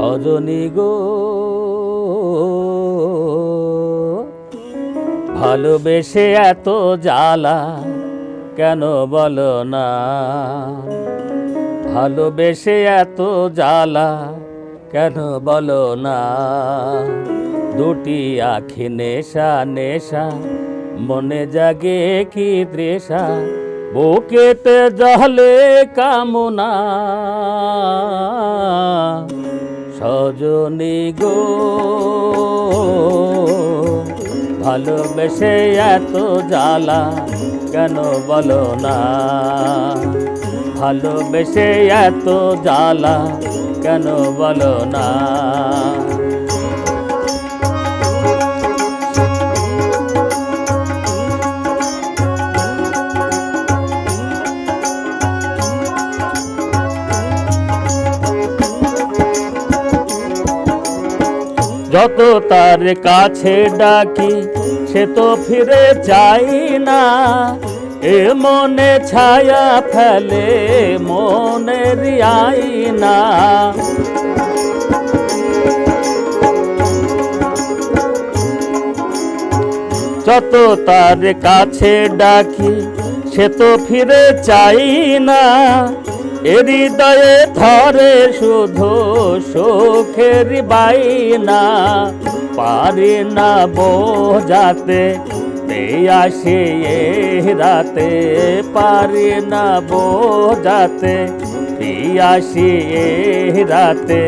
সজনী গো। ভালোবেসে এত জ্বালা, কেন বলো না? ভালোবেসে এত জ্বালা, কেন বলো না? দুটি আখি নেশা নেশা, মনে জাগে কি তৃষা, বুকেতে জলে কামনা। সজনী গো ভালোবেসে এত জ্বালা কেন বলো না? ভালোবেসে এত জ্বালা কেন বলো না? যত তার কাছে ডাকি, সে তো ফিরে চাই না। এ মনে ছায়া ফেলে, মনের আইনা যত তার কাছে ডাকি, সে তো ফিরে চাই না। হৃদয়ে ধরে শুধু সুখের বাইনা, পারি না বোঝাতে আসে রাতে পারি না বোঝাতে আসি রাতে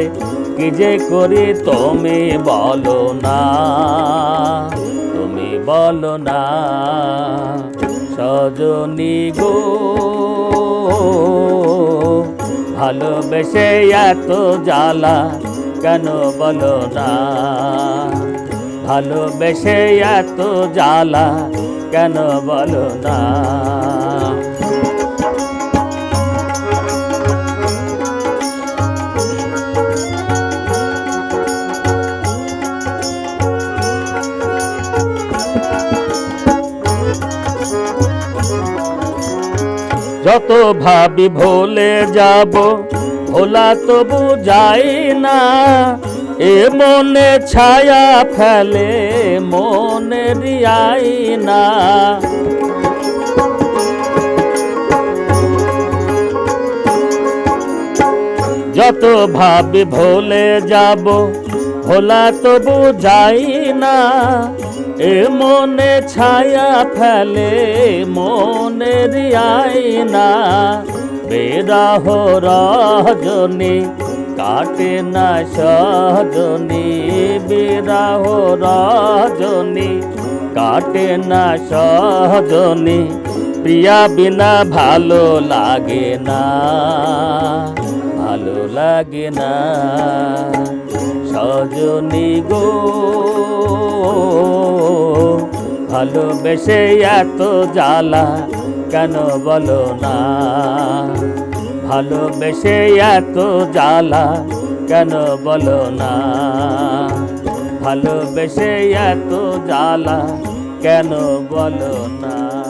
কি যে করি তুমি বলো না, তুমি বলো না, সজনী গো। ভালোবেসে এত জ্বালা কেন বলো না? ভালোবেসে এত জ্বালা কেন বলো না? যত ভাবি ভোলে যাব, ভোলা তবু যাই না। এ মনে ছায়া ফেলে মনের আইনা যত ভাবি ভোলে যাব, ভোলা তবু যাই না। এ মনে ছায়া ফেলে মনের আইনা বেরাহ রজনী, কাটে না সজনী। বিরাহ রজনী, কাটে না সজনী। প্রিয়া বিনা ভালো লাগে না, ভালো লাগে না। সজনী গো। ভালোবেসে এত জ্বালা, কেন বলো না? ভালোবেসে এত জ্বালা, কেন বলো না? ভালোবেসে এত জ্বালা, কেন বলো না?